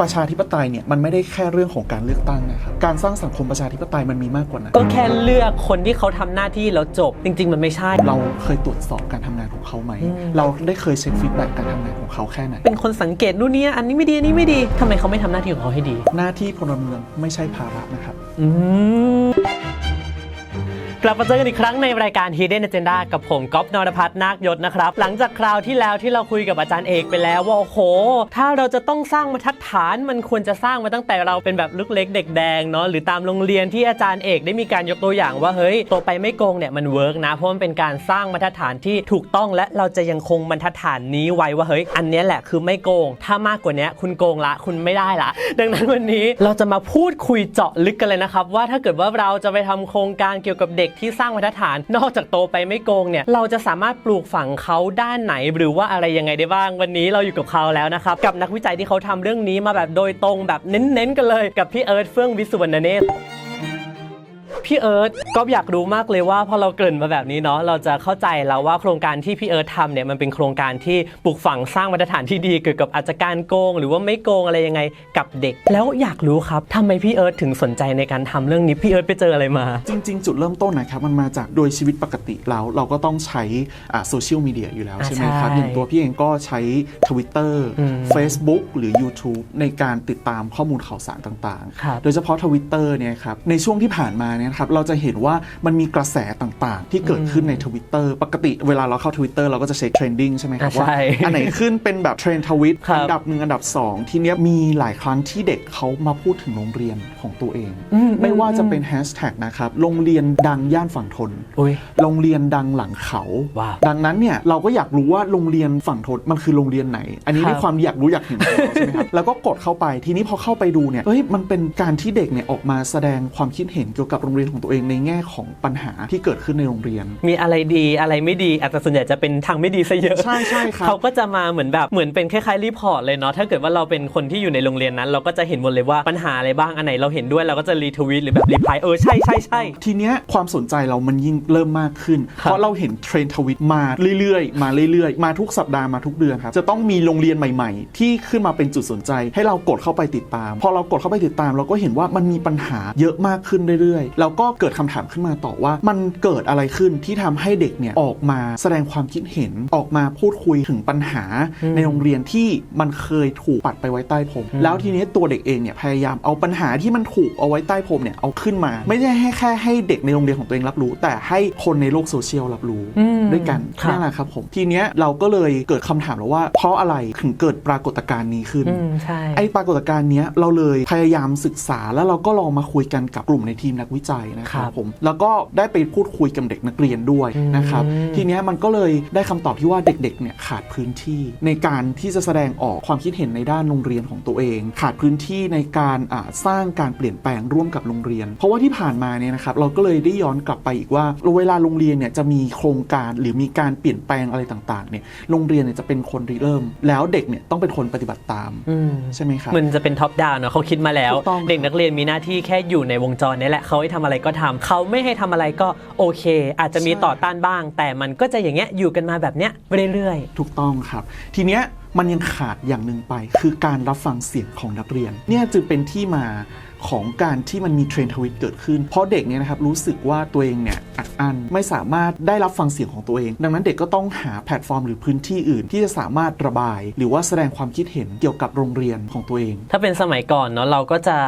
ประชาธิปไตยเนี่ยมันไม่ได้แค่เรื่องของการเลือกตั้งนะครับการสร้างสังคมประชาธิปไตยมันมีมากกว่านั้นก็แค่เลือกคนที่เขาทำหน้าที่แล้วจบ จริง ๆ มันไม่ใช่ เราเคยตรวจสอบการทำงานของเขาไหม เราได้เคยเช็คฟีดแบ็กการทำงานของเขาแค่ไหน เป็นคนสังเกตนู่นนี่อันนี้ไม่ดีอันนี้ไม่ดีทำไมเขาไม่ทำหน้าที่ของเขาให้ดี หน้าที่พลเมืองไม่ใช่ภาระนะครับ อืม กลับมาเจอกันอีกครั้งในรายการ Hidden Agenda กับผมก๊อฟนรพัฒน์นาคยศนะครับ หลังจากคราวที่แล้วที่เราคุยกับอาจารย์เอกไปแล้วว่าโอ้โห ถ้าเราจะต้องสร้างบรรทัดฐานมันควรจะสร้างมาตั้งแต่เราเป็นแบบลูกเล็กเด็กแดงเนาะหรือตามโรงเรียนที่อาจารย์เอกได้มีการยกตัวอย่างว่าเฮ้ยโตไปไม่โกงเนี่ยมันเวิร์กนะเพราะมันเป็นการสร้างบรรทัดฐานที่ถูกต้องและเราจะยังคงบรรทัดฐานนี้ไว้ว่าเฮ้ยอันนี้แหละคือไม่โกง ถ้ามากกว่านี้คุณโกงละคุณไม่ได้ละ ดังนั้นวันนี้เราจะมาพูดคุยเจาะลึกกันเลยนะครับว่าถ้าเกิดว่าเราจะไปทำโครงการเกี่ยวกับเด็กที่สร้างมาตรฐาน นอกจากโตไปไม่โกงเนี่ยเราจะสามารถปลูกฝังเขาด้านไหนหรือว่าอะไรยังไงได้บ้าง วันนี้เราอยู่กับเขาแล้วนะครับ กับนักวิจัยที่เขาทำเรื่องนี้มาแบบโดยตรงแบบเน้นๆกันเลย กับพี่เอิร์ธเฟื่องวิสุวรรณเนตร พี่เอิร์ธก็อยากรู้มากเลยว่าพอเราเกริ่นมาแบบนี้เนาะเราจะเข้าใจแล้วว่าโครงการที่พี่เอิร์ธทำเนี่ยมันเป็นโครงการที่ปลูกฝังสร้างมาตรฐานที่ดีเกี่ยวกับอาจจะการโกง หรือว่าไม่โกงอะไรยังไงกับเด็ก แล้วอยากรู้ครับทำไมพี่เอิร์ธถึงสนใจในการทำเรื่องนี้พี่เอิร์ธไปเจออะไรมา จริง ๆ จุดเริ่มต้นนะครับมันมาจากโดยชีวิตปกติแล้วเราก็ต้องใช้โซเชียลมีเดียอยู่แล้วอ่าใช่ไหมครับใช่อย่างตัวพี่เองก็ใช้ Twitter อืม Facebook หรือ YouTube ในการติดตามข้อมูลข่าวสารต่างครับๆโดยเฉพาะ Twitter เนี่ยครับในช่วงที่ผ่านมาเนี่ยครับเราจะเห็นว่ามันมีกระแสต่างๆ ที่เกิดขึ้นใน Twitter ปกติเวลาเราเข้า Twitter เราก็จะเช็คเทรนดิ้งใช่ไหมครับอ่าว่าใช่อันไหนขึ้นเป็นแบบเทรนทวิตครับอันดับหนึ่งอันดับสองทีเนี้ยมีหลายครั้งที่เด็กเขามาพูดถึงโรงเรียนของตัวเองอืมไม่ว่าจะอืมเป็นแฮชแท็กนะครับโรงเรียนดังย่านฝั่งทนอุ้ยโรงเรียนดังหลังเขาว้าวดังนั้นเนี่ยเราก็อยากรู้ว่าโรงเรียนฝั่งทนมันคือโรงเรียนไหน อันนี้ครับด้วยความอยากรู้อยากเห็นของเราใช่ไหมครับแล้วก็กดเข้าไปทีนี้พอเข้าไปดูเนี่ยเฮ้ยมันเป็นการที่เด็กเนี่ยออกมาแสดงความคิดเห็นเกี่ยวกับโรงเรียนของตัวเองในแง่ของปัญหาที่เกิดขึ้นในโรงเรียน มีอะไรดีอะไรไม่ดีอาจจะส่วนใหญ่จะเป็นทางไม่ดีซะเยอะใช่ใช่ครับเขาก็จะมาเหมือนแบบเหมือนเป็นคล้ายๆรีพอร์ตเลยเนาะถ้าเกิดว่าเราเป็นคนที่อยู่ในโรงเรียนนั้น เราก็จะเห็นหมดเลยว่าปัญหาอะไรบ้างอันไหนเราเห็นด้วยเราก็จะรีทวีตหรือแบบรีพายเออใช่ใช่ใช่ทีเนี้ยความสนใจเรามันยิ่งเริ่มมากขึ้นครับเพราะเราเห็นเทรนด์ทวิตมาเรื่อยๆ มาเรื่อยๆ มาทุกสัปดาห์มาทุกเดือนครับจะต้องมีโรงเรียนใหม่ ๆ ที่ขึ้นมาเป็นจุดสนใจ ให้เรากดเข้าไปติดตาม พอเรากดเข้าไปติดตาม เราก็เห็นว่ามันมีปัญหาเยอะมากขึ้นเรื่อยๆแล้วก็เกิดคำถามขึ้นมาต่อว่า มันเกิดอะไรขึ้นที่ทำให้เด็กเนี่ยออกมาแสดงความคิดเห็นออกมาพูดคุยถึงปัญหาในโรงเรียนที่มันเคยถูกปัดไปไว้ใต้พรมแล้วทีนี้ตัวเด็กเองเนี่ยพยายามเอาปัญหาที่มันถูกเอาไว้ใต้พรมเนี่ยเอาขึ้นมา ไม่ได้ให้แค่ให้เด็กในโรงเรียนของตัวเองรับรู้ แต่ให้คนในโลกโซเชียลรับรู้อืมด้วยกันครับนั่นแหละครับผมทีเนี้ยเราก็เลยเกิดคำถามแล้วว่า เพราะอะไรถึงเกิดปรากฏการณ์นี้ขึ้นอืมใช่ไอ้ปรากฏการณ์เนี้ยเราเลยพยายามศึกษาแล้วเราก็ลองมาคุยกันกับกลุ่มในทีมนักวิจัยนะครัครับบผมแล้วก็ได้ไปพูดคุยกับเด็กนักเรียนด้วยนะครับอืมทีเนี้ยมันก็เลยได้คำตอบที่ว่าเด็กๆเนี่ยขาดพื้นที่ ในการที่จะแสดงออกความคิดเห็นในด้านโรงเรียนของตัวเอง ขาดพื้นที่ในการอ่าสร้างการเปลี่ยนแปลงร่วมกับโรงเรียน เพราะว่าที่ผ่านมาเนี่ยนะครับเราก็เลยได้ย้อนกลับไปอีกว่าเวลาโรงเรียนเนี่ยจะมีโครงการหรือมีการเปลี่ยนแปลงอะไรต่างๆเนี่ยโรงเรียนเนี่ยจะเป็นคนริเริ่ม แล้วเด็กเนี่ยต้องเป็นคนปฏิบัติตามอืมใช่ไหมครับมันจะเป็นท็อปดาวน์เนาะเขาคิดมาแล้วถูกต้องเด็กนักเรียนมีหน้าที่แค่อยู่ในวงจรนี้แหละเขาให้ทำอะไรก็ทำเขาไม่ให้ทำอะไรก็โอเค อาจจะมีต่อต้านบ้าง แต่มันก็จะอย่างเงี้ยอยู่กันมาแบบเนี้ยเรื่อยถูกต้องครับ ทีเนี้ยมันยังขาดอย่างหนึ่งไป คือการรับฟังเสียงของนักเรียน เนี่ยจึงเป็นที่มา ของการที่มันมีเทรนด์ทวิตเกิดขึ้น เพราะเด็กเนี่ยนะครับรู้สึกว่าตัวเองเนี่ยอัดอั้นไม่สามารถได้รับฟังเสียงของตัวเอง ดังนั้นเด็กก็ต้องหาแพลตฟอร์มหรือพื้นที่อื่น ที่จะสามารถระบาย หรือว่าแสดงความคิดเห็นเกี่ยวกับโรงเรียนของตัวเองๆถ้าเป็นสมัยก่อนเนาะเราก็จะ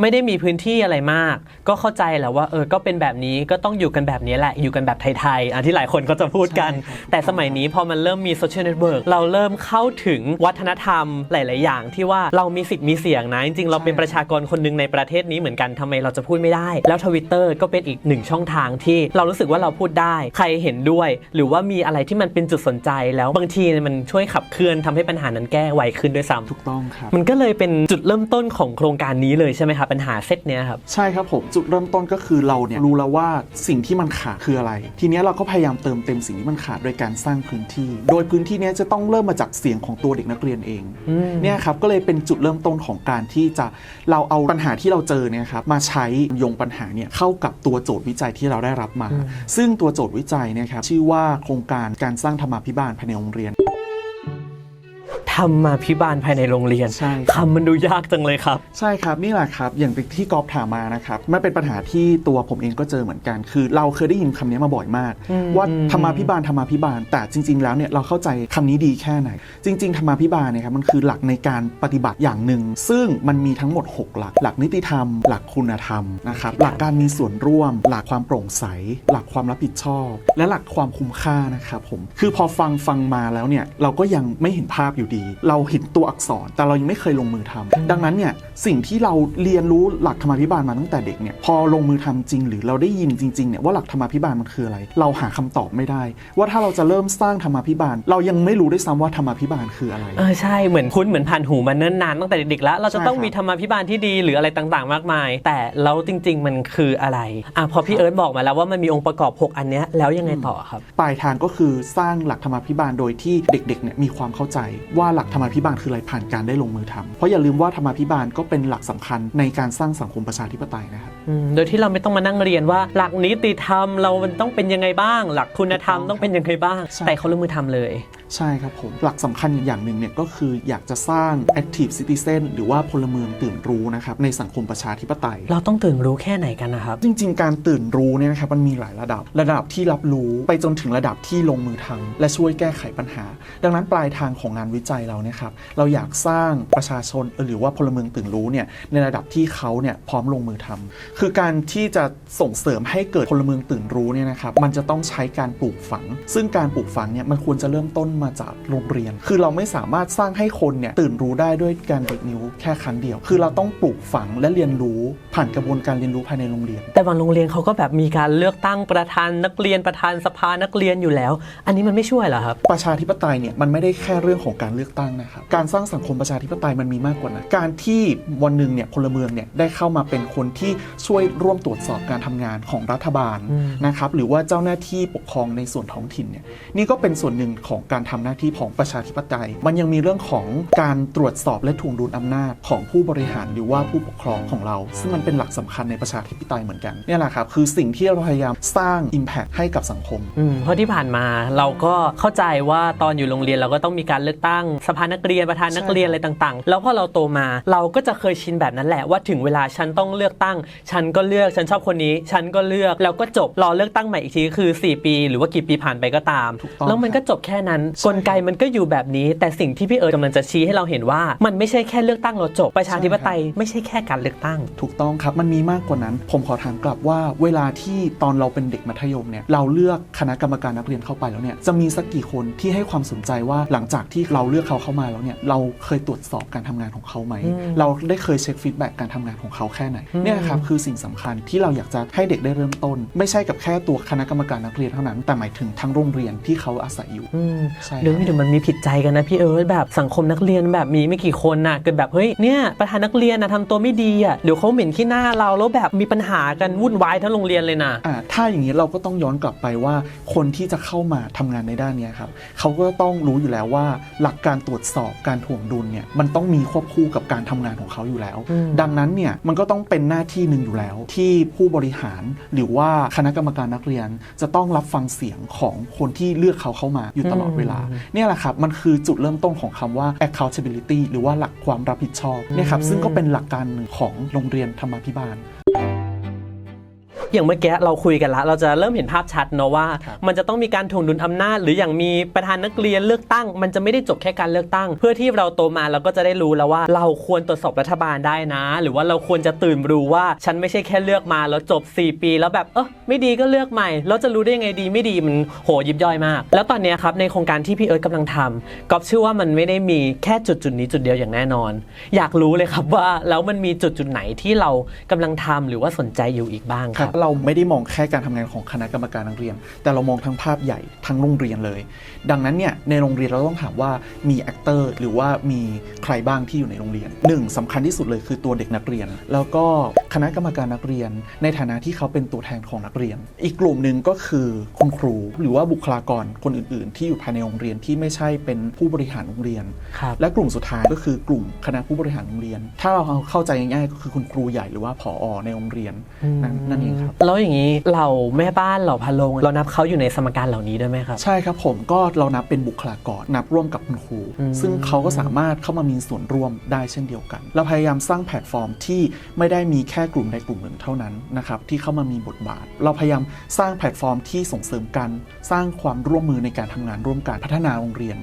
ไม่ได้มีพื้นที่อะไรมาก ก็เข้าใจแหละว่าเออก็เป็นแบบนี้ก็ต้องอยู่กันแบบนี้แหละอยู่กันแบบไทยๆอะที่หลายคนก็จะพูดกันใช่ครับแต่สมัยนี้พอมันเริ่มมีโซเชียลเน็ตเวิร์กเราเริ่มเข้าถึงวัฒนธรรมหลาย ๆ อย่างที่ว่าเรามีสิทธิ์มีเสียงนะจริงๆเราเป็นประชากรคนหนึ่งในประเทศนี้เหมือนกันทำไมเราจะพูดไม่ได้ แล้วทวิตเตอร์ก็เป็นอีกหนึ่งช่องทางที่เรารู้สึกว่าเราพูดได้ ใครเห็นด้วย หรือว่ามีอะไรที่มันเป็นจุดสนใจแล้วบางทีมันช่วยขับเคลื่อนทำให้ปัญหานั้นแก้ไวขึ้นด้วยซ้ำถูกต้องครับมันก็เลยเป็นจุดเริ่มต้นของโครงการนี้เลยใช่ไหมครับปัญหาเซตเนี้ยครับใช่ครับผมจุดเริ่มต้นก็คือเราเนี่ยรู้แล้วว่าสิ่งที่มันขาดคืออะไร ทีเนี้ยเราก็พยายามเติมเต็มสิ่งที่มันขาดโดยการสร้างพื้นที่ โดยพื้นที่เนี้ยจะต้องเริ่มมาจากเสียงของตัวเด็กนักเรียนเองอืมเนี่ยครับก็เลยเป็นจุดเริ่มต้นของการที่จะเราเอาปัญหาที่เราเจอเนี่ยครับมาใช้โยงปัญหาเนี่ยเข้ากับตัวโจทย์วิจัยที่เราได้รับมา ซึ่งตัวโจทย์วิจัยเนี่ยครับชื่อว่าโครงการการสร้างธรรมาภิบาลภายในโรงเรียนถ ธรรมาพิบาลภายในโรงเรียนใช่ครับ คำมันดูยากจังเลยครับ ใช่ครับนี่แหละครับ อย่างที่กอฟถามมานะครับมันเป็นปัญหาที่ตัวผมเองก็เจอเหมือนกัน คือ เราเคยได้ยินคำนี้มาบ่อยมาก อืม ว่าอืมธรรมาภิบาลธรรมาภิบาล แต่จริง ๆ แล้วเนี่ยเราเข้าใจคำนี้ดีแค่ไหน จริง ๆ ธรรมาภิบาลเนี่ยครับมันคือหลักในการปฏิบัติอย่างหนึ่ง ซึ่งมันมีทั้งหมด 6 หลัก หลักนิติธรรม หลักคุณธรรมนะครับหลักการมีส่วนร่วม หลักความโปร่งใส หลักความรับผิดชอบ และหลักความคุ้มค่านะครับผมคือพอฟังฟังมาแล้วเนี่ยเราก็ยังไม่เห็นภาพอยู่ดีเราเห็นตัวอักษร แต่เรายังไม่เคยลงมือทำดังนั้นเนี่ยสิ่งที่เราเรียนรู้หลักธรรมาภิบาลมาตั้งแต่เด็กเนี่ยพอลงมือทำจริง หรือเราได้ยินจริงๆเนี่ยว่าหลักธรรมาภิบาลมันคืออะไร เราหาคำตอบไม่ได้ ว่าถ้าเราจะเริ่มสร้างธรรมาภิบาล เรายังไม่รู้ด้วยซ้ำว่าธรรมาภิบาลคืออะไรเออใช่เหมือนคุ้นเหมือนผ่านหูมาเนิ่นนานตั้งแต่เด็กๆแล้วเราจะต้องใช่ครับมีธรรมาภิบาลที่ดีหรืออะไรต่างๆ มากมาย แต่แล้วจริง ๆ มันคืออะไรอะพอพี่เอิร์ธบอกมาแล้วว่ามันมีองค์ประกอบ 6 อันเนี้ยแล้วยังไงต่อครับปลายทางก็คือสร้างหลักธรรมาภิบาลโดยที่เด็กๆเนี่ยมีความเข้าใจว่าหลักธรรมาภิบาลคืออะไรผ่านการได้ลงมือทำเพราะอย่าลืมว่าธรรมาภิบาลก็เป็นหลักสำคัญในการสร้างสังคมประชาธิปไตยนะครับโดยที่เราไม่ต้องมานั่งเรียนว่า หลักนิติธรรมเรามันต้องเป็นยังไงบ้าง หลักคุณธรรมต้องเป็นยังไงบ้าง แต่เขาลงมือทำเลย ใช่ครับผม หลักสำคัญอย่างหนึ่งเนี่ยก็คืออยากจะสร้าง active citizen หรือว่าพลเมืองตื่นรู้นะครับในสังคมประชาธิปไตย เราต้องตื่นรู้แค่ไหนกันนะครับ จริง ๆ การตื่นรู้เนี่ยนะครับมันมีหลายระดับ ระดับที่รับรู้ไปจนถึงระดับที่ลงมือทำและช่วยแก้ไขปัญหา ดังนั้นปลายทางของงานวิจัยเราเนี่ยครับเราอยากสร้างประชาชนเอ่อหรือว่าพลเมืองตื่นรู้เนี่ยในระดับที่เขาเนี่ยพร้อมลงมือทำคือการที่จะส่งเสริมให้เกิดพลเมืองตื่นรู้เนี่ยนะครับมันจะต้องใช้การปลูกฝัง ซึ่งการปลูกฝังเนี่ยมันควรจะเริ่มต้นมาจากโรงเรียน คือเราไม่สามารถสร้างให้คนเนี่ยตื่นรู้ได้ด้วยการเด็กนิ้วแค่ครั้งเดียว คือเราต้องปลูกฝังและเรียนรู้ผ่านกระบวนการเรียนรู้ภายในโรงเรียน แต่บางโรงเรียนเขาก็แบบมีการเลือกตั้งประธานนักเรียนประธานสภานักเรียนอยู่แล้ว อันนี้มันไม่ช่วยเหรอครับ ประชาธิปไตยเนี่ยมันไม่ได้แค่เรื่องของการเลือกตั้งนะครับ การสร้างสังคมประชาธิปไตยมันมีมากกว่านั้นการที่วันหนึ่งเนี่ยพลเมืองเนี่ยได้เข้ามาเป็นคนที่ช่วยร่วมตรวจสอบการทำงานของรัฐบาลอืมนะครับหรือว่าเจ้าหน้าที่ปกครองในส่วนท้องถิ่นเนี่ยนี่ก็เป็นส่วนหนึ่งของการทำหน้าที่ของประชาธิปไตย มันยังมีเรื่องของการตรวจสอบและถ่วงดุลอำนาจของผู้บริหารหรือว่าผู้ปกครองของเรา ซึ่งมันเป็นหลักสำคัญในประชาธิปไตยเหมือนกันเนี่ยแหละครับคือสิ่งที่เราพยายามสร้าง Impact ให้กับสังคมอืมเพราะที่ผ่านมาเราก็เข้าใจว่าตอนอยู่โรงเรียนเราก็ต้องมีการเลือกตั้งสภานักเรียนประธานนักเรียนอะไรต่างๆ แล้วพอเราโตมาเราก็จะเคยชินแบบนั้นแหละว่าถึงเวลาฉันต้องเลือกตั้ง ฉันก็เลือกฉันชอบคนนี้ ฉันก็เลือกแล้วก็จบรอเลือกตั้งใหม่อีกทีคือ 4 ปี หรือว่ากี่ปีผ่านไปก็ตามถูกต้องแล้วมันก็จบแค่นั้นใช่กลไกมันก็อยู่แบบนี้ แต่สิ่งที่พี่เอิร์ธกำลังจะชี้ให้เราเห็นว่า มันไม่ใช่แค่เลือกตั้งเราจบประชาธิปไตยไม่ใช่แค่การเลือกตั้ง ถูกต้องครับมันมีมากกว่านั้น ผมขอถามกลับว่า เวลาที่ตอนเราเป็นเด็กมัธยมเนี่ยเราเลือกคณะกรรมการนักเรียนเข้าไปแล้วเนี่ยจะมีสักกี่คนที่ให้ความสนใจว่าหลังจากที่เราเลือกเขาเข้ามาแล้วเนี่ยเราเคยตรวจสอบการทำงานของเขาไหมอืมเราได้เคยเช็คฟีดแบ็กการทำงานของเขาแค่ไหนอืมเนี่ยครับคือสิ่งสำคัญที่เราอยากจะให้เด็กได้เริ่มต้น ไม่ใช่กับแค่ตัวคณะกรรมการนักเรียนเท่านั้น แต่หมายถึงทั้งโรงเรียนที่เขาอาศัยอยู่อืมใช่ครับเดี๋ยวนี้เดี๋ยวมันมีผิดใจกันนะพี่เอิร์ธแบบสังคมนักเรียนแบบมีไม่กี่คนน่ะเกิดแบบเฮ้ยเนี่ยประธานนักเรียนนะทำตัวไม่ดีอะเดี๋ยวเขาเหม็นขี้หน้าเราแล้วแบบมีปัญหากันวุ่นวายทั้งโรงเรียนเลยนะอ่าถ้าอย่างนี้เราก็ต้องย้อนกลับไปว่าคนที่จะเข้ามาทำงานในด้านเนี้ยครับเขาก็ต้องรู้อยู่แล้วว่าหลักการตรวจสอบการถ่วงดุลเนี่ยมันต้องมีควบคู่กับการทำงานของเขาอยู่แล้วอืมดังนั้นเนี่ยมันก็ต้องเป็นหน้าที่หนึ่งอยู่แล้ว ที่ผู้บริหารหรือว่าคณะกรรมการนักเรียน จะต้องรับฟังเสียงของคนที่เลือกเขาเข้ามาอยู่ตลอดเวลาเนี่ยแหละครับ มันคือจุดเริ่มต้นของคำว่า accountability หรือว่าหลักความรับผิดชอบเนี่ยครับซึ่งก็เป็นหลักการหนึ่งของโรงเรียนธรรมาภิบาล อย่างเมื่อกี้เราคุยกันละ เราจะเริ่มเห็นภาพชัดเนอะว่าครับมันจะต้องมีการถ่วงดุลอำนาจ หรืออย่างมีประธานนักเรียนเลือกตั้ง มันจะไม่ได้จบแค่การเลือกตั้ง เพื่อที่เราโตมาเราก็จะได้รู้แล้วว่า เราควรตรวจสอบรัฐบาลได้นะ หรือว่าเราควรจะตื่นรู้ว่าฉันไม่ใช่แค่เลือกมาแล้วจบ 4 ปี แล้วแบบเออไม่ดีก็เลือกใหม่แล้วจะรู้ได้ยังไงดีไม่ดีมันโหยิบย่อยมาก แล้วตอนเนี้ยครับในโครงการที่พี่เอิร์ธกำลังทำก๊อฟเชื่อว่ามันไม่ได้มีแค่จุดจุดๆนี้จุดเดียวอย่างแน่นอน อยากรู้เลยครับว่าแล้วมันมีจุดจุดๆไหนที่เรากำลังทำหรือว่าสนใจอยู่อีกบ้างคครัรับบเราไม่ได้มองแค่การทำงานของคณะกรรมการนักเรียน แต่เรามองทั้งภาพใหญ่ทั้งโรงเรียนเลย ดังนั้นเนี่ยในโรงเรียนเราต้องถามว่ามีแอคเตอร์หรือว่ามีใครบ้างที่อยู่ในโรงเรียนหนึ่งสำคัญที่สุดเลยคือตัวเด็กนักเรียน แล้วก็คณะกรรมการนักเรียน ในฐานะที่เขาเป็นตัวแทนของนักเรียน อีกกลุ่มหนึ่งก็คือคุณครู หรือว่าบุคลากรคนอื่น ๆ ที่อยู่ภายในโรงเรียนที่ไม่ใช่เป็นผู้บริหารโรงเรียนครับและกลุ่มสุดท้ายก็คือกลุ่มคณะผู้บริหารโรงเรียน ถ้าเราเข้าใจง่ายๆก็คือคุณครูใหญ่หรือว่าผอในโรงเรียนนั่นนั่นเองครับครับแล้วอย่างนี้เราแม่บ้านเหล่าพะโลงเรานับเขาอยู่ในสมการเหล่านี้ด้วยไหมครับ ใช่ครับผมก็เรานับเป็นบุคลากรนับร่วมกับคุณครูอืมซึ่งเขาก็สามารถเข้ามามีส่วนร่วมได้เช่นเดียวกัน เราพยายามสร้างแพลตฟอร์มที่ไม่ได้มีแค่กลุ่มใดกลุ่มหนึ่งเท่านั้นนะครับที่เข้ามามีบทบาท เราพยายามสร้างแพลตฟอร์มที่ส่งเสริมกัน สร้างความร่วมมือในการทำงานร่วมกันพัฒนาโรงเรียน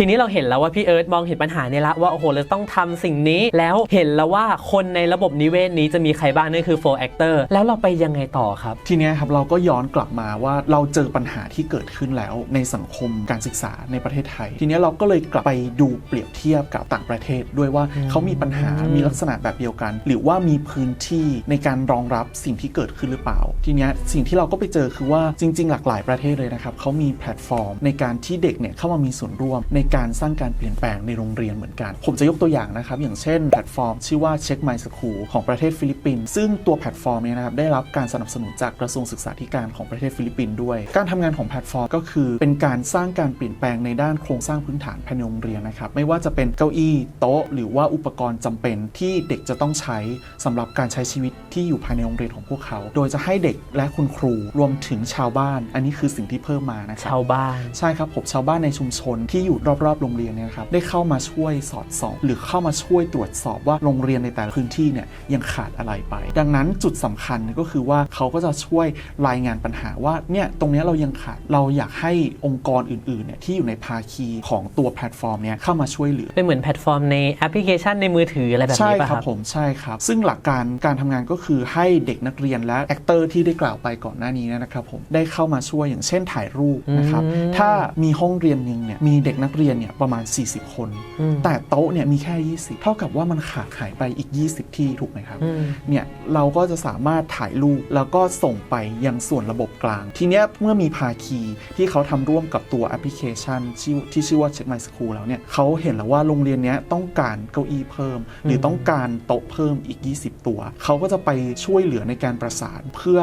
ทีนี้เราเห็นแล้วว่าพี่เอิร์ธมองเห็นปัญหาเนี่ยละว่าโอ้โหเราต้องทำสิ่งนี้แล้วเห็นแล้วว่าคนในระบบนิเวศนี้จะมีใครบ้างนั่นคือ 4 actor แล้วเราไปยังไงต่อครับ ทีเนี้ยครับเราก็ย้อนกลับมาว่าเราเจอปัญหาที่เกิดขึ้นแล้วในสังคมการศึกษาในประเทศไทย ทีเนี้ยเราก็เลยกลับไปดูเปรียบเทียบกับต่างประเทศ ด้วยว่าเขามีปัญหามีลักษณะแบบเดียวกัน หรือว่ามีพื้นที่ในการรองรับสิ่งที่เกิดขึ้นหรือเปล่า ทีเนี้ยสิ่งที่เราก็ไปเจอคือว่าจริง ๆ หลากหลายประเทศเลยนะครับเขามีแพลตฟอร์ม ในการที่เด็กเนี่ยเข้ามามีส่วนร่วมในการสร้างการเปลี่ยนแปลงในโรงเรียนเหมือนกัน ผมจะยกตัวอย่างนะครับ อย่างเช่นแพลตฟอร์ม ชื่อว่า Check My School ของประเทศฟิลิปปินส์ซึ่งตัวแพลตฟอร์มเนี้นะครับได้รับการสนับสนุนจากกระทรวงศึกษาธิการของประเทศฟิลิปปินส์ด้วย การทำงานของแพลตฟอร์มก็คือเป็นการสร้างการเปลี่ยนแปลงในด้านโครงสร้างพื้นฐานภายในโรงเรียนนะครับไม่ว่าจะเป็นเก้าอี้โต๊ะ หรือว่าอุปกรณ์จำเป็นที่เด็กจะต้องใช้สำหรับการใช้ชีวิตที่อยู่ภายในโรงเรียนของพวกเขา โดยจะให้เด็กและคุณครูรวมถึงชาวบ้าน อันนี้คือสิ่งที่เพิ่มมานะครับชาวบ้านใช่ครับผมชาวบ้านในชุมชนที่อยู่รอบๆโรงเรียนเนี่ยนะครับได้เข้ามาช่วยสอดส่อง หรือเข้ามาช่วยตรวจสอบว่าโรงเรียนในแต่ละพื้นที่เนี่ยยังขาดอะไรไป ดังนั้นจุดสำคัญก็คือว่าเขาก็จะช่วยรายงานปัญหาว่าเนี่ยตรงเนี้ยเรายังขาดเราอยากให้องค์กรอื่นๆเนี่ยที่อยู่ในภาคีของตัวแพลตฟอร์มเนี่ยเข้ามาช่วยเหลือเป็นเหมือนแพลตฟอร์มในแอปพลิเคชันในมือถืออะไรแบบใช่นี้ป่ะคครัรับบผมใช่ครับ ซึ่งหลักการการทำงานก็คือให้เด็กนักเรียนและแอคเตอร์ที่ได้กล่าวไปก่อนหน้านี้นะครับผมได้เข้ามาช่วยอย่างเช่นถ่ายรูปนะครับอืมถ้ามีห้องเรียนหนึ่งเนี่ยมีเด็กนักเรียนเนี่ยประมาณ 40 คนอืมแต่โต๊ะเนี่ยมีแค่ 20 เท่ากับว่ามันขาดหายไปอีก 20 ที่ถูกไหมครับอืมเนี่ยเราก็จะสามารถถ่ายรูปแล้วก็ส่งไปยังส่วนระบบกลาง ทีเนี้ยเมื่อมีภาคีที่เขาทำร่วมกับตัวแอปพลิเคชันที่ที่ชื่อว่า Check My School แล้วเนี่ยเขาเห็นแล้วว่าโรงเรียนเนี้ยต้องการเก้าอี้เพิ่ม หรือต้องการโต๊ะเพิ่มอีก 20 ตัว เขาก็จะไปช่วยเหลือในการประสาน เพื่อ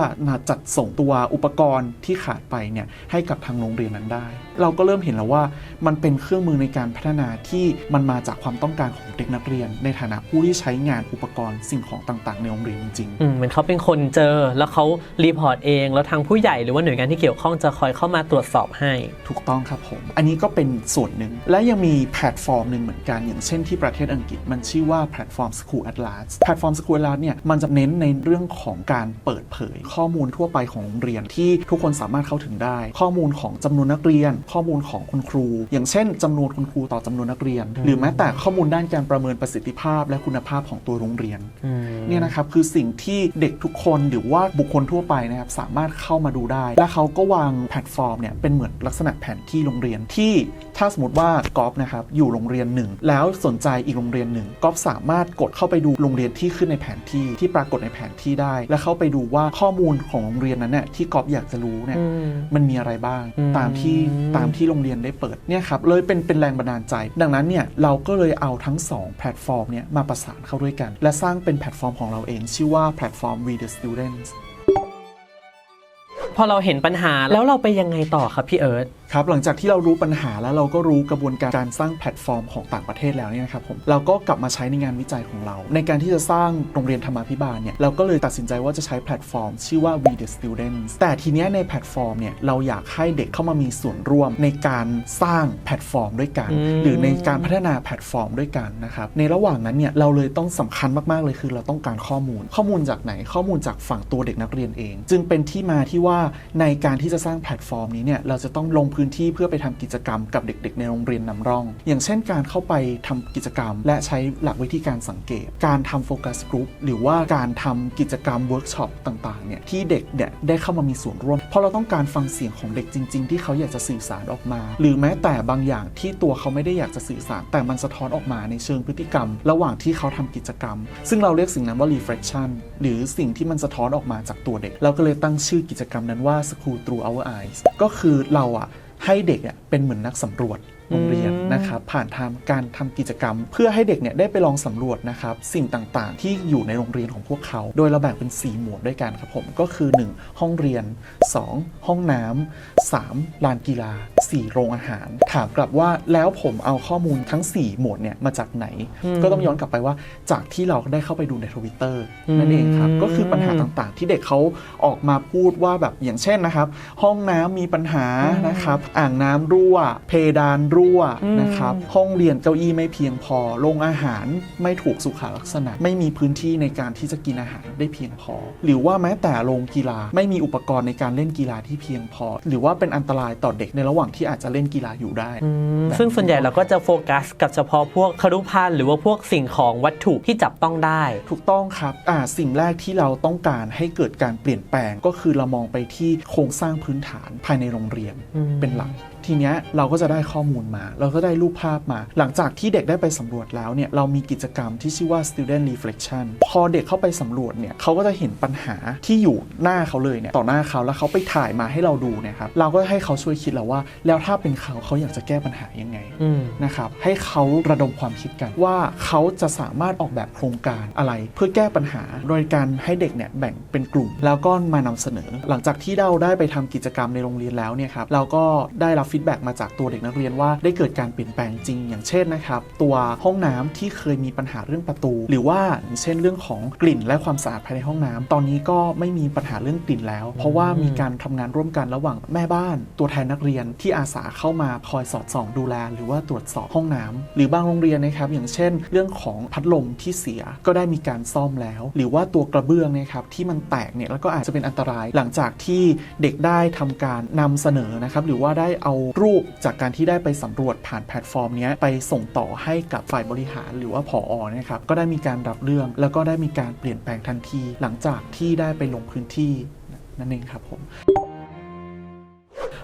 จัดส่งตัวอุปกรณ์ที่ขาดไปเนี่ยให้กับทางโรงเรียนนั้นได้ เราก็เริ่มเห็นแล้วว่ามันเป็นเครื่องมือในการพัฒนาที่มันมาจากความต้องการของเด็กนักเรียน ในฐานะผู้ที่ใช้งานอุปกรณ์สิ่งของต่างๆ ในโรงเรียนจริงๆอืมเหมือนเขาเป็นคนเจอแล้วเขารีพอร์ตเอง แล้วทางผู้ใหญ่หรือว่าหน่วยงานที่เกี่ยวข้องจะคอยเข้ามาตรวจสอบให้ ถูกต้องครับผม อันนี้ก็เป็นส่วนหนึ่ง และยังมีแพลตฟอร์มหนึ่งเหมือนกัน อย่างเช่นที่ประเทศอังกฤษมันชื่อว่าแพลตฟอร์ม School Atlas แพลตฟอร์ม School Atlas เนี่ยมันจะเน้นในเรื่องของการเปิดเผย ข้อมูลทั่วไปของโรงเรียนที่ทุกคนสามารถเข้าถึงได้ ข้อมูลของจำนวนนักเรียน ข้อมูลของคุณครู อย่างเช่นจำนวนคุณครูต่อจำนวนนักเรียน หรือแม้แต่ข้อมูลด้านการประเมินประสิทธิภาพ และคุณภาพของตัวโรงเรียนอืมเนี่ยนะครับคือสิ่งที่เด็กทุกคนหรือว่าบุคคลทั่วไปนะครับสามารถเข้ามาดูได้ และเขาก็วางแพลตฟอร์มเนี่ยเป็นเหมือนลักษณะแผนที่โรงเรียนที่ถ้าสมมติว่ากอล์ฟนะครับอยู่โรงเรียนหนึ่งแล้วสนใจอีกโรงเรียนหนึ่งกอล์ฟสามารถกดเข้าไปดูโรงเรียนที่ขึ้นในแผนที่ที่ปรากฏในแผนที่ได้ และเข้าไปดูว่าข้อมูลของโรงเรียนนั้นเนี่ยที่กอล์ฟอยากจะรู้เนี่ยอืมมันมีอะไรบ้างอืมตามที่ตามที่โรงเรียนได้เปิดเนี่ยครับเลยเป็นเป็นแรงบันดาลใจ ดังนั้นเนี่ยเราก็เลยเอาทั้ง 2 แพลตฟอร์มเนี่ยมาประสานเข้าด้วยกัน และสร้างเป็นแพลตฟอร์มของเราเอง ชื่อว่าแพลตฟอร์ม We the Students พอเราเห็นปัญหาแล้วเราไปยังไงต่อครับพี่เอิร์ธ ครับหลังจากที่เรารู้ปัญหาแล้วเราก็รู้กระบวนการการสร้างแพลตฟอร์มของต่างประเทศแล้วเนี่ยนะครับผมเราก็กลับมาใช้ในงานวิจัยของเรา ในการที่จะสร้างโรงเรียนธรรมาภิบาลเนี่ยเราก็เลยตัดสินใจว่าจะใช้แพลตฟอร์ม ชื่อว่า We the Students แต่ทีเนี้ยในแพลตฟอร์มเนี่ยเราอยากให้เด็กเข้ามามีส่วนร่วมในการสร้างแพลตฟอร์มด้วยกันอืมหรือในการพัฒนาแพลตฟอร์มด้วยกันนะครับในระหว่างนั้นเนี่ยเราเลยต้องสำคัญมากๆเลยคือเราต้องการข้อมูล ข้อมูลจากไหนข้อมูลจากฝั่งตัวเด็กนักเรียนเอง จึงเป็นที่มาที่ว่าในการที่จะสร้างแพลตฟอร์มนี้เนี่ยเราจะต้องลงพื้นที่เพื่อไปทำกิจกรรมกับเด็ก ๆ ในโรงเรียนนำร่อง อย่างเช่นการเข้าไปทำกิจกรรม และใช้หลักวิธีการสังเกต การทำโฟกัสกลุ่มหรือว่าการทำกิจกรรมเวิร์กช็อปต่างๆเนี่ยที่เด็กเนี่ยได้เข้ามามีส่วนร่วม เพราะเราต้องการฟังเสียงของเด็กจริง ๆ ที่เขาอยากจะสื่อสารออกมา หรือแม้แต่บางอย่างที่ตัวเขาไม่ได้อยากจะสื่อสาร แต่มันสะท้อนออกมาในเชิงพฤติกรรม ระหว่างที่เขาทำกิจกรรม ซึ่งเราเรียกสิ่งนั้นว่า reflection หรือสิ่งที่มันสะท้อนออกมาจากตัวเด็ก เราก็เลยตั้งชื่อกิจกรรมนั้นว่า school through our eyes ก็คือเราอะ ให้เด็กเป็นเหมือนนักสำรวจ โรงเรียนอืมนะครับผ่านทางการทำกิจกรรม เพื่อให้เด็กเนี่ยได้ไปลองสำรวจนะครับสิ่งต่างๆ ที่อยู่ในโรงเรียนของพวกเขา โดยเราแบ่งเป็น 4 หมวดด้วยกันครับผมก็คือ 1. ห้องเรียน 2. ห้องน้ำ 3. ลานกีฬา 4. โรงอาหาร ถามกลับว่าแล้วผมเอาข้อมูลทั้ง 4 หมวดเนี่ยมาจากไหนอืมก็ต้องย้อนกลับไปว่าจากที่เราได้เข้าไปดูในทวิตเตอร์นั่นเองครับอืมก็คือปัญหาต่างๆ ที่เด็กเขาออกมาพูดว่าแบบอย่างเช่นนะครับ ห้องน้ำมีปัญหานะครับอ่างน้ำรั่วเพดานรั่วอืมนะครับ ห้องเรียนเก้าอี้ไม่เพียงพอ โรงอาหารไม่ถูกสุขลักษณะ ไม่มีพื้นที่ในการที่จะกินอาหารได้เพียงพอ หรือว่าแม้แต่โรงกีฬาไม่มีอุปกรณ์ในการเล่นกีฬาที่เพียงพอ หรือว่าเป็นอันตรายต่อเด็กในระหว่างที่อาจจะเล่นกีฬาอยู่ได้อืมแบบซึ่งส่วนใหญ่เราก็จะโฟกัส กับเฉพาะพวกครุพันธ์หรือว่าพวกสิ่งของวัตถุที่จับต้องได้ ถูกต้องครับอ่าสิ่งแรกที่เราต้องการให้เกิดการเปลี่ยนแปลงก็คือเรามองไปที่โครงสร้างพื้นฐานภายในโรงเรียนอืมเป็นหลัก ทีเนี้ยเราก็จะได้ข้อมูลมา เราก็ได้รูปภาพมา หลังจากที่เด็กได้ไปสำรวจแล้วเนี่ยเรามีกิจกรรมที่ชื่อว่า student reflection พอเด็กเข้าไปสำรวจเนี่ยเขาก็จะเห็นปัญหาที่อยู่หน้าเขาเลยเนี่ยต่อหน้าเขาแล้วเขาไปถ่ายมาให้เราดูนะครับเราก็ให้เขาช่วยคิดแล้วว่า แล้วถ้าเป็นเขาเขาอยากจะแก้ปัญหายังไงนะครับให้เขาระดมความคิดกันว่าเขาจะสามารถออกแบบโครงการอะไร เพื่อแก้ปัญหาโดยการให้เด็กเนี่ยแบ่งเป็นกลุ่ม แล้วก็มานำเสนอ หลังจากที่เราได้ไปทำกิจกรรมในโรงเรียนแล้วเนี่ยครับเราก็ได้รับฟีดแบ็กมาจากตัวเด็กนักเรียนว่าได้เกิดการเปลี่ยนแปลงจริง อย่างเช่นนะครับ ตัวห้องน้ำที่เคยมีปัญหาเรื่องประตู หรือว่าอย่างเช่นเรื่องของกลิ่นและความสะอาดภายในห้องน้ำตอนนี้ก็ไม่มีปัญหาเรื่องกลิ่นแล้ว เพราะว่ามีการทำงานร่วมกันระหว่างแม่บ้าน ตัวแทนนักเรียนที่อาสาเข้ามาคอยสอดส่องดูแล หรือว่าตรวจสอบห้องน้ำหรือบางโรงเรียนนะครับอย่างเช่น เรื่องของพัดลมที่เสียก็ได้มีการซ่อมแล้ว หรือว่าตัวกระเบื้องนะครับที่มันแตกเนี่ยแล้วก็อาจจะเป็นอันตรายหลังจากที่เด็กได้ทำการนำเสนอนะครับหรือว่าได้เอารูปจากการที่ได้ไปสำรวจผ่านแพลตฟอร์มนี้ไปส่งต่อให้กับฝ่ายบริหารหรือว่าผอนะครับก็ได้มีการรับเรื่องแล้วก็ได้มีการเปลี่ยนแปลงทันที หลังจากที่ได้ไปลงพื้นที่นั่นเองครับผม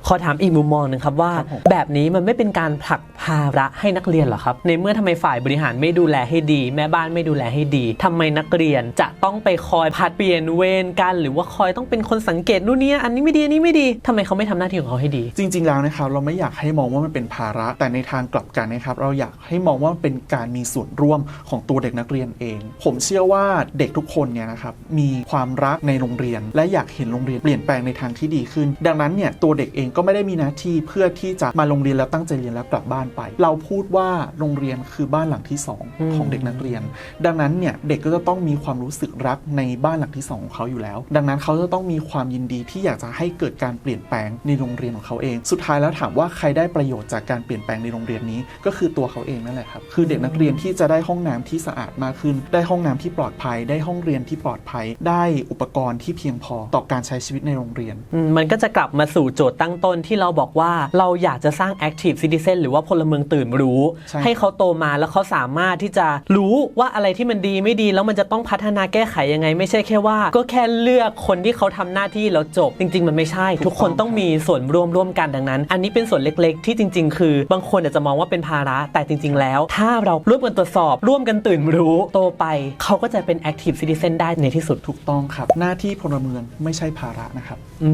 ขอถามอีกมุมมองหนึ่งครับว่าครับผมแบบนี้มันไม่เป็นการผลักภาระให้นักเรียนเหรอครับ ในเมื่อทำไมฝ่ายบริหารไม่ดูแลให้ดี แม่บ้านไม่ดูแลให้ดีทำไมนักเรียนจะต้องไปคอยผัดเปลี่ยนเวรกัน หรือว่าคอยต้องเป็นคนสังเกตนู่นนี่อันนี้ไม่ดีอันนี้ไม่ดีทำไมเขาไม่ทำหน้าที่ของเขาให้ดี จริง ๆ แล้วนะครับเราไม่อยากให้มองว่ามันเป็นภาระ แต่ในทางกลับกันนะครับเราอยากให้มองว่ามันเป็นการมีส่วนร่วมของตัวเด็กนักเรียนเอง ผมเชื่อว่าเด็กทุกคนเนี่ยนะครับมีความรักในโรงเรียน และอยากเห็นโรงเรียนเปลี่ยนแปลงในทางที่ดีขึ้น ดังนั้นเนี่ยตัวเด็กเองก็ไม่ได้มีหน้าที่เพื่อที่จะมาโรงเรียนแล้วตั้งใจเรียนแล้วกลับบ้านไป เราพูดว่าโรงเรียนคือบ้านหลังที่สองอืมของเด็กนักเรียน ดังนั้นเนี่ยเด็กก็จะต้องมีความรู้สึกรักในบ้านหลังที่สองของเขาอยู่แล้ว ดังนั้นเขาจะต้องมีความยินดีที่อยากจะให้เกิดการเปลี่ยนแปลงในโรงเรียนของเขาเอง สุดท้ายแล้วถามว่าใครได้ประโยชน์จากการเปลี่ยนแปลงในโรงเรียนนี้ ก็คือตัวเขาเองนั่นแหละครับคือเด็กนักเรียนที่จะได้ห้องน้ำที่สะอาดมากขึ้น ได้ห้องน้ำที่ปลอดภัย ได้ห้องเรียนที่ปลอดภัย ได้อุปกรณ์ที่เพียงพอต่อการใช้ชีวิตในโรงเรียนอืมมันก็จะกลับมาสู่โจทย์ตั้งต้นที่เราบอกว่าเราอยากจะสร้าง active citizen หรือว่าพลเมืองตื่นรู้ ใช่ ให้เขาโตมาแล้วเขาสามารถที่จะรู้ว่าอะไรที่มันดีไม่ดี แล้วมันจะต้องพัฒนาแก้ไขยังไง ไม่ใช่แค่ว่า ก็แค่เลือกคนที่เขาทำหน้าที่แล้วจบ จริง ๆ มันไม่ใช่ ทุกคนต้องมีส่วนร่วมร่วมกันดังนั้น อันนี้เป็นส่วนเล็กๆ ที่จริง ๆ คือบางคนอาจจะมองว่าเป็นภาระแต่จริง ๆ แล้ว ถ้าเราร่วมกันตรวจสอบ ร่วมกันตื่นรู้โตไป เขาก็จะเป็น active citizen ได้ในที่สุดถูกต้องครับ หน้าที่พลเมืองไม่ใช่ภาระนะครับ อื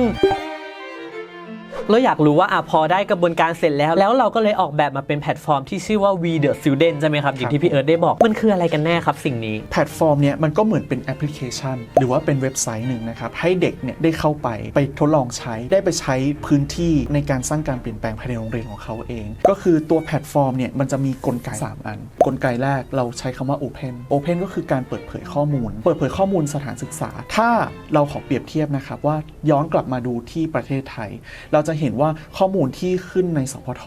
ม เราอยากรู้ว่าอะพอได้กระบวนการเสร็จแล้ว แล้วเราก็เลยออกแบบมาเป็นแพลตฟอร์มที่ชื่อว่า We the Student ใช่ไหมครับอย่างที่พี่เอิร์ธได้บอกมันคืออะไรกันแน่ครับสิ่งนี้ แพลตฟอร์มเนี่ยมันก็เหมือนเป็นแอปพลิเคชัน หรือว่าเป็นเว็บไซต์หนึ่งนะครับ ให้เด็กเนี่ยได้เข้าไปไปทดลองใช้ได้ไปใช้พื้นที่ในการสร้างการเปลี่ยนแปลงภายในโรงเรียนของเขาเอง ก็คือตัวแพลตฟอร์มเนี่ยมันจะมีกลไก 3 อัน กลไกแรกเราใช้คำว่า Open Open ก็คือการเปิดเผยข้อมูล เปิดเผยข้อมูลสถานศึกษา ถ้าเราขอเปรียบเทียบนะครับว่าย้อนกลับมาดูที่ประเทศไทยเราจะเห็นว่าข้อมูลที่ขึ้นในสพท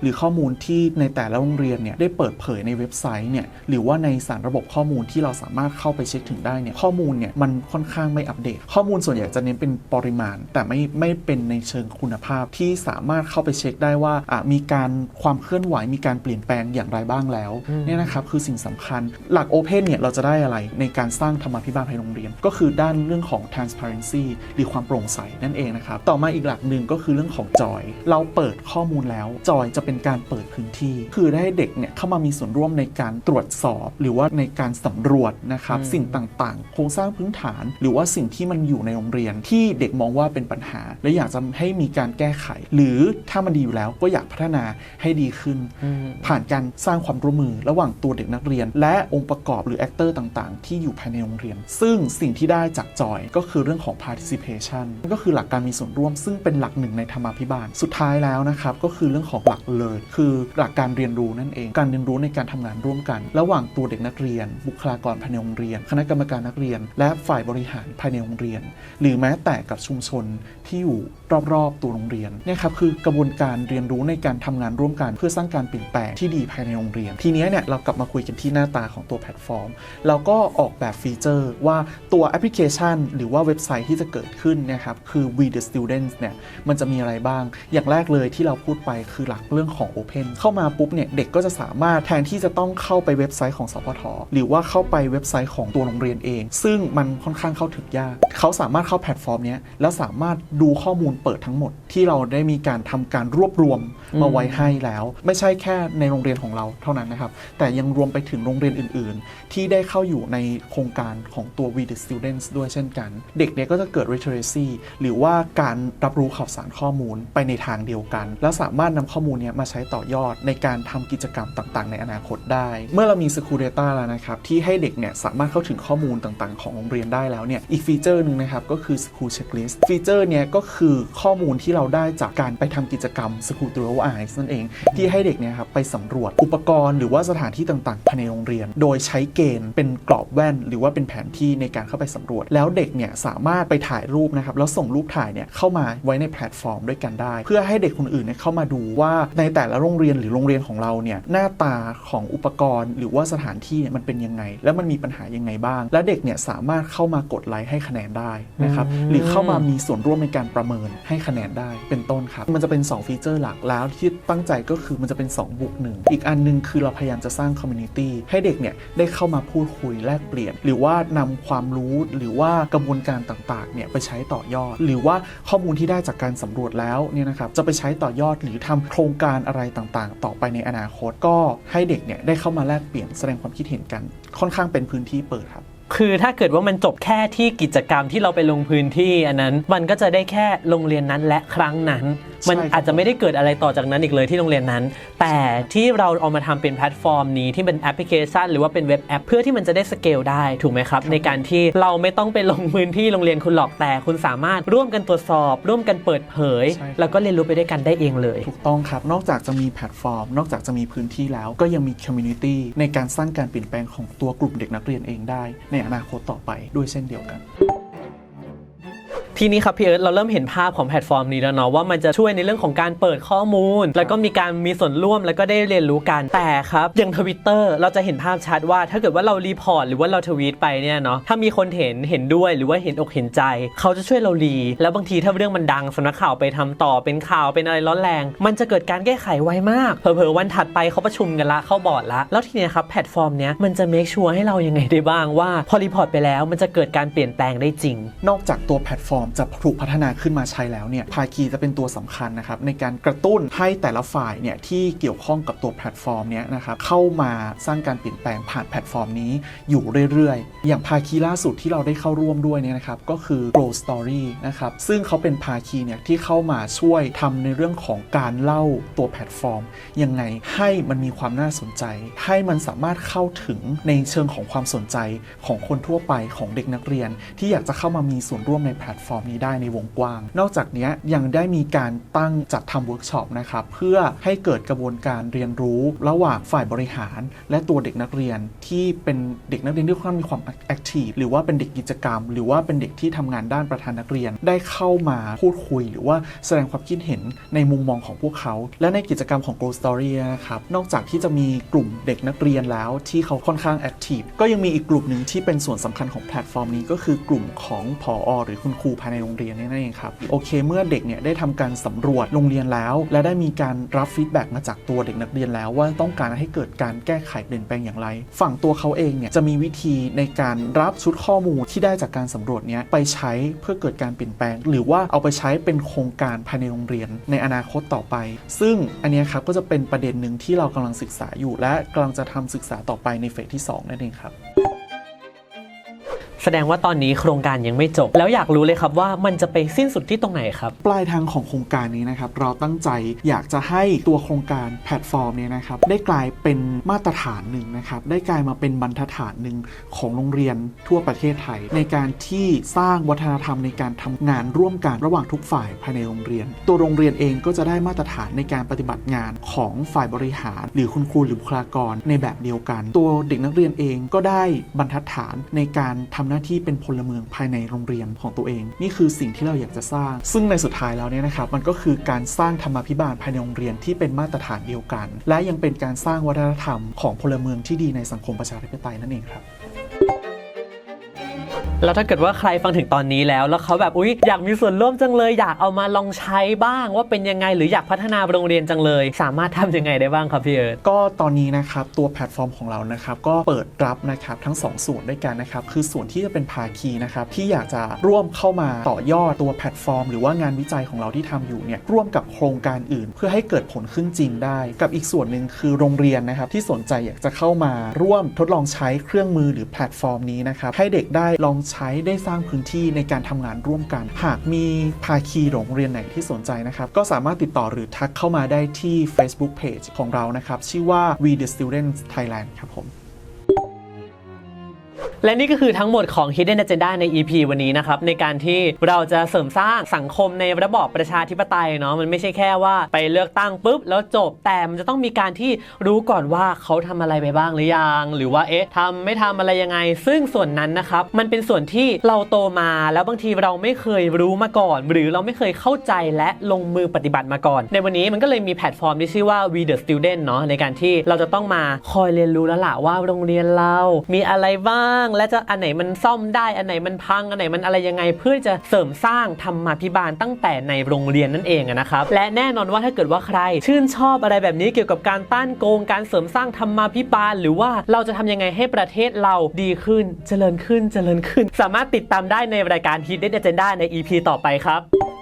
หรือข้อมูลที่ในแต่ละโรงเรียนเนี่ยได้เปิดเผยในเว็บไซต์เนี่ยหรือว่าในสารระบบข้อมูลที่เราสามารถเข้าไปเช็คถึงได้เนี่ยข้อมูลเนี่ยมันค่อนข้างไม่อัปเดต ข้อมูลส่วนใหญ่จะเน้นเป็นปริมาณ แต่ไม่ไม่เป็นในเชิงคุณภาพที่สามารถเข้าไปเช็คได้ว่าอะมีการความเคลื่อนไหวมีการเปลี่ยนแปลงอย่างไรบ้างแล้วเนี่ยนะครับคือสิ่งสำคัญหลัก Open เนี่ยเราจะได้อะไรในการสร้างธรรมาภิบาลภายในโรงเรียน ก็คือด้านเรื่องของ transparency หรือความโปร่งใสนั่นเองนะครับต่อมาอีกหลักหนึ่งก็คือเรื่องรื่องของจอย เราเปิดข้อมูลแล้วจอยจะเป็นการเปิดพื้นที่ คือได้ให้เด็กเนี่ยเข้ามามีส่วนร่วมในการตรวจสอบ หรือว่าในการสำรวจนะครับอืมสิ่งต่างๆ โครงสร้างพื้นฐาน หรือว่าสิ่งที่มันอยู่ในโรงเรียนที่เด็กมองว่าเป็นปัญหา และอยากจะให้มีการแก้ไข หรือถ้ามันดีอยู่แล้วก็อยากพัฒนาให้ดีขึ้นอืมผ่านการสร้างความร่วมมือระหว่างตัวเด็กนักเรียน และองค์ประกอบหรือแอคเตอร์ต่างๆ ที่อยู่ภายในโรงเรียน ซึ่งสิ่งที่ได้จากจอยก็คือเรื่องของ participation ก็คือหลักการมีส่วนร่วม ซึ่งเป็นหลักหนึ่งในธรรมาภิบาล สุดท้ายแล้วนะครับก็คือเรื่องของหลักเลย คือหลักการเรียนรู้นั่นเอง การเรียนรู้ในการทำงานร่วมกัน ระหว่างตัวเด็กนักเรียน บุคลากรภายในโรงเรียน คณะกรรมการนักเรียน และฝ่ายบริหารภายในโรงเรียน หรือแม้แต่กับชุมชนที่อยู่รอบๆตัวโรงเรียนเนี่ยครับคือกระบวนการเรียนรู้ในการทำงานร่วมกัน เพื่อสร้างการเปลี่ยนแปลงที่ดีภายในโรงเรียน ทีนี้เนี่ยเรากลับมาคุยกันที่หน้าตาของตัวแพลตฟอร์มเราก็ออกแบบฟีเจอร์ว่าตัวแอปพลิเคชัน หรือว่าเว็บไซต์ที่จะเกิดขึ้นนะครับคือ We the Students เนี่ยมันจะมีอะไรบ้าง อย่างแรกเลยที่เราพูดไปคือหลักเรื่องของ Open เข้ามาปุ๊บเนี่ยเด็กก็จะสามารถแทนที่จะต้องเข้าไปเว็บไซต์ของสพทหรือว่าเข้าไปเว็บไซต์ของตัวโรงเรียนเอง ซึ่งมันค่อนข้างเข้าถึงยาก เขาสามารถเข้าแพลตฟอร์มเนี้ยแล้วสามารถดูข้อมูลเปิดทั้งหมด ที่เราได้มีการทำการรวบรวมมาไว้ให้แล้ว ไม่ใช่แค่ในโรงเรียนของเราเท่านั้นนะครับ แต่ยังรวมไปถึงโรงเรียนอื่น ๆ ที่ได้เข้าอยู่ในโครงการของตัว We the Students ด้วยเช่นกัน เด็กเนี่ยก็จะเกิด literacy หรือว่าการรับรู้ข่าวสารข้อมูลไปในทางเดียวกัน และสามารถนำข้อมูลนี้มาใช้ต่อยอดในการทำกิจกรรมต่างๆ ในอนาคตได้ เมื่อเรามี School Data แล้วนะครับ ที่ให้เด็กเนี่ยสามารถเข้าถึงข้อมูลต่างๆ ของโรงเรียนได้แล้วเนี่ยอีกฟีเจอร์หนึ่งนะครับก็คือ School Checklist ฟีเจอร์เนี้ยก็คือข้อมูลที่เราได้จากการไปทำกิจกรรม School Through Eyes นั่นเอง ที่ให้เด็กเนี่ยครับไปสำรวจอุปกรณ์หรือว่าสถานที่ต่างๆภายในโรงเรียน โดยใช้เกณฑ์เป็นกรอบแว่น หรือว่าเป็นแผนที่ในการเข้าไปสำรวจ แล้วเด็กเนี่ยสามารถไปถ่ายรูปนะครับแล้วส่งรูปถ่ายเนี่ยเข้ามาไว้ในแพลตฟอร์มด้วยกันได้ เพื่อให้เด็กคนอื่นเนี่ยเข้ามาดูว่าในแต่ละโรงเรียนหรือโรงเรียนของเราเนี่ยหน้าตาของอุปกรณ์ หรือว่าสถานที่เนี่ยมันเป็นยังไง แล้วมันมีปัญหายังไงบ้าง และเด็กเนี่ยสามารถเข้ามากดไลค์ให้คะแนนได้นะครับหรือเข้ามามีส่วนร่วมในการประเมินให้คะแนนได้เป็นต้นครับ มันจะเป็น 2 ฟีเจอร์หลักแล้วที่ตั้งใจก็คือมันจะเป็น2บุกหนึ่งอีกอันหนึงคือเราพยายามจะสร้างคอมมูนิตี้ให้เด็กเนี่ยได้เข้ามาพูดคุยแลกเปลี่ยน หรือว่านำความรู้หรือว่ากระบวนการต่างๆเนี่ยไปใช้ต่อยอด หรือว่าข้อมูลที่ได้จากการสำรวจแล้วเนี่ยนะครับจะไปใช้ต่อยอดหรือทำโครงการอะไรต่างๆ ต่อไปในอนาคตก็ให้เด็กเนี่ยได้เข้ามาแลกเปลี่ยนแสดงความคิดเห็นกัน ค่อนข้างเป็นพื้นที่เปิดครับคือถ้าเกิดว่ามันจบแค่ที่กิจกรรมที่เราไปลงพื้นที่อันนั้น มันก็จะได้แค่โรงเรียนนั้นและครั้งนั้น มันใช่ครับอาจจะไม่ได้เกิดอะไรต่อจากนั้นอีกเลยที่โรงเรียนนั้น แต่ที่เราเอามาทำเป็นแพลตฟอร์มนี้ที่เป็นแอปพลิเคชัน หรือว่าเป็นเว็บแอป เพื่อที่มันจะได้สเกลได้ถูกไหมครับ ในการที่เราไม่ต้องไปลงพื้นที่โรงเรียนคุณหรอกแต่ คุณสามารถร่วมกันตรวจสอบ ร่วมกันเปิดเผยใช่ครับแล้วก็เรียนรู้ไปด้วยกันได้เองเลย ถูกต้องครับ นอกจากจะมีแพลตฟอร์ม นอกจากจะมีพื้นที่แล้วก็ยังมีคอมมูนิตี้ในการสร้างการเปลี่ยนแปลงของตัวกลุ่มเด็กนักเรียนเองได้ ในอนาคตต่อไปด้วยเช่นเดียวกันทีนี้ครับพี่เอิร์ธเราเริ่มเห็นภาพของแพลตฟอร์มนี้แล้วเนาะว่ามันจะช่วยในเรื่องของการเปิดข้อมูล แล้วก็มีการมีส่วนร่วมแล้วก็ได้เรียนรู้กันแต่ครับอย่างทวิตเตอร์เราจะเห็นภาพชัดว่า ถ้าเกิดว่าเรารีพอร์ตหรือว่าเราทวีตไปเนี่ยเนาะถ้ามีคนเห็นเห็นด้วยหรือว่าเห็นอกเห็นใจ เขาจะช่วยเรารี แล้วบางทีถ้าเรื่องมันดังสำนักข่าวไปทำต่อเป็นข่าวเป็นอะไรร้อนแรง มันจะเกิดการแก้ไขไวมากเผลอๆวันถัดไปเขาประชุมกันละเข้าบอร์ดละแล้วทีเนี้ยครับแพลตฟอร์มเนี้ยมันจะเมคชัวร์ให้เรายังไงได้บ้างว่าพอรีพอร์ตไปแล้วมันจะเกิดการเปลี่ยนแปลงได้จริง นอกจากตัวแพลตฟอร์มจะถูกพัฒนาขึ้นมาใช้แล้วเนี่ยภาคีจะเป็นตัวสำคัญนะครับในการกระตุ้นให้แต่ละฝ่ายเนี่ยที่เกี่ยวข้องกับตัวแพลตฟอร์มเนี้ยนะครับเข้ามาสร้างการเปลี่ยนแปลงผ่านแพลตฟอร์มนี้อยู่เรื่อยๆ อย่างภาคีล่าสุดที่เราได้เข้าร่วมด้วยเนี่ยนะครับก็คือ Grow Story นะครับซึ่งเขาเป็นภาคีเนี่ยที่เข้ามาช่วยทำในเรื่องของการเล่าตัวแพลตฟอร์มยังไงให้มันมีความน่าสนใจ ให้มันสามารถเข้าถึงในเชิงของความสนใจของคนทั่วไปของเด็กนักเรียน ที่อยากจะเข้ามามีส่วนร่วมในแพลตฟอร์มนี้ได้ในวงกว้าง นอกจากนี้ยังได้มีการตั้งจัดทำเวิร์กช็อปนะครับเพื่อให้เกิดกระบวนการเรียนรู้ระหว่างฝ่ายบริหาร และตัวเด็กนักเรียนที่เป็นเด็กนักเรียนที่ค่อนข้างมีความแอคทีฟหรือว่าเป็นเด็กกิจกรรม หรือว่าเป็นเด็กที่ทำงานด้านประธานนักเรียนได้เข้ามาพูดคุย หรือว่าแสดงความคิดเห็นในมุมมองของพวกเขา และในกิจกรรมของ Grow Story นะครับนอกจากที่จะมีกลุ่มเด็กนักเรียนแล้วที่เขาค่อนข้างแอคทีฟก็ยังมีอีกกลุ่มหนึ่งที่เป็นส่วนสำคัญของแพลตฟอร์มนี้ก็คือกลุ่มของผอหรือคุณครูภายในโรงเรียนนั่นเองครับโอเค เมื่อเด็กเนี่ยได้ทำการสำรวจโรงเรียนแล้ว และได้มีการรับฟีดแบ็กมาจากตัวเด็กนักเรียนแล้ว ว่าต้องการให้เกิดการแก้ไขเปลี่ยนแปลงอย่างไร ฝั่งตัวเขาเองเนี่ยจะมีวิธีในการรับชุดข้อมูลที่ได้จากการสำรวจเนี้ยไปใช้เพื่อเกิดการเปลี่ยนแปลง หรือว่าเอาไปใช้เป็นโครงการภายในโรงเรียน ในอนาคตต่อไป ซึ่งอันนี้ครับก็จะเป็นประเด็นหนึ่งที่เรากำลังศึกษาอยู่ และกำลังจะทำศึกษาต่อไปในเฟสที่สองนั่นเองครับ แสดงว่าตอนนี้โครงการยังไม่จบ แล้วอยากรู้เลยครับว่ามันจะไปสิ้นสุดที่ตรงไหนครับ ปลายทางของโครงการนี้นะครับเราตั้งใจอยากจะให้ตัวโครงการแพลตฟอร์มเนี้นะครับได้กลายเป็นมาตรฐานหนึ่งนะครับได้กลายมาเป็นบรรทัดฐานหนึ่งของโรงเรียนทั่วประเทศไทย ในการที่สร้างวัฒนธรรมในการทำงานร่วมกันระหว่างทุกฝ่ายภายในโรงเรียน ตัวโรงเรียนเองก็จะได้มาตรฐานในการปฏิบัติงานของฝ่ายบริหาร หรือคุณครูหรือบุคลากรในแบบเดียวกัน ตัวเด็กนักเรียนเองก็ได้บรรทัดฐานในการทำหน้าที่เป็นพลเมืองภายในโรงเรียนของตัวเอง นี่คือสิ่งที่เราอยากจะสร้าง ซึ่งในสุดท้ายแล้วเนี่ยนะครับมันก็คือการสร้างธรรมาภิบาลภายในโรงเรียนที่เป็นมาตรฐานเดียวกัน และยังเป็นการสร้างวัฒนธรรมของพลเมืองที่ดีในสังคมประชาธิปไตยนั่นเองครับ แล้วถ้าเกิดว่าใครฟังถึงตอนนี้แล้ว แล้วเขาแบบอุ๊ยอยากมีส่วนร่วมจังเลย อยากเอามาลองใช้บ้างว่าเป็นยังไง หรืออยากพัฒนาโรงเรียนจังเลย สามารถทำยังไงได้บ้างครับพี่เอิร์ธก็ตอนนี้นะครับตัวแพลตฟอร์มของเรานะครับก็เปิดรับนะครับทั้ง 2 ส่วนด้วยกันนะครับคือส่วนที่จะเป็นภาคีนะครับที่อยากจะร่วมเข้ามาต่อยอดตัวแพลตฟอร์ม หรือว่างานวิจัยของเราที่ทำอยู่เนี่ยร่วมกับโครงการอื่น เพื่อให้เกิดผลขึ้นจริงได้ กับอีกส่วนหนึ่งคือโรงเรียนนะครับที่สนใจอยากจะเข้ามาร่วมทดลองใช้เครื่องมือหรือแพลตฟอร์มนี้นะครับให้เด็กได้ลองใช้ได้สร้างพื้นที่ในการทำงานร่วมกัน หากมีภาคีโรงเรียนไหนที่สนใจนะครับ ก็สามารถติดต่อหรือทักเข้ามาได้ที่ Facebook Page ของเรานะครับ ชื่อว่า We the Students Thailand ครับผม และนี่ก็คือทั้งหมดของ Hidden Agenda ใน EP วันนี้นะครับ ในการที่เราจะเสริมสร้างสังคมในระบอบประชาธิปไตยเนาะมันไม่ใช่แค่ว่าไปเลือกตั้งปุ๊บ แล้วจบแต่มันจะต้องมีการที่รู้ก่อนว่าเขาทำอะไรไปบ้างหรือยัง หรือว่าเอ๊ะทำไม่ทำอะไรยังไง ซึ่งส่วนนั้นนะครับ มันเป็นส่วนที่เราโตมาแล้วบางทีเราไม่เคยรู้มาก่อน หรือเราไม่เคยเข้าใจและลงมือปฏิบัติมาก่อน ในวันนี้มันก็เลยมีแพลตฟอร์มที่ชื่อว่า We the Student เนาะในการที่เราจะต้องมาคอยเรียนรู้แล้วล่ะว่าโรงเรียนเรา มีอะไรบ้างและจะอันไหนมันซ่อมได้อันไหนมันพังอันไหนมันอะไรยังไง เพื่อจะเสริมสร้างธรรมาภิบาลตั้งแต่ในโรงเรียนนั่นเองนะครับและแน่นอนว่าถ้าเกิดว่าใคร ชื่นชอบอะไรแบบนี้เกี่ยวกับการต้านโกงการเสริมสร้างธรรมาภิบาล หรือว่าเราจะทำยังไงให้ประเทศเราดีขึ้น เจริญขึ้นเจริญขึ้น สามารถติดตามได้ในรายการ Hidden Agenda ใน EP ต่อไปครับ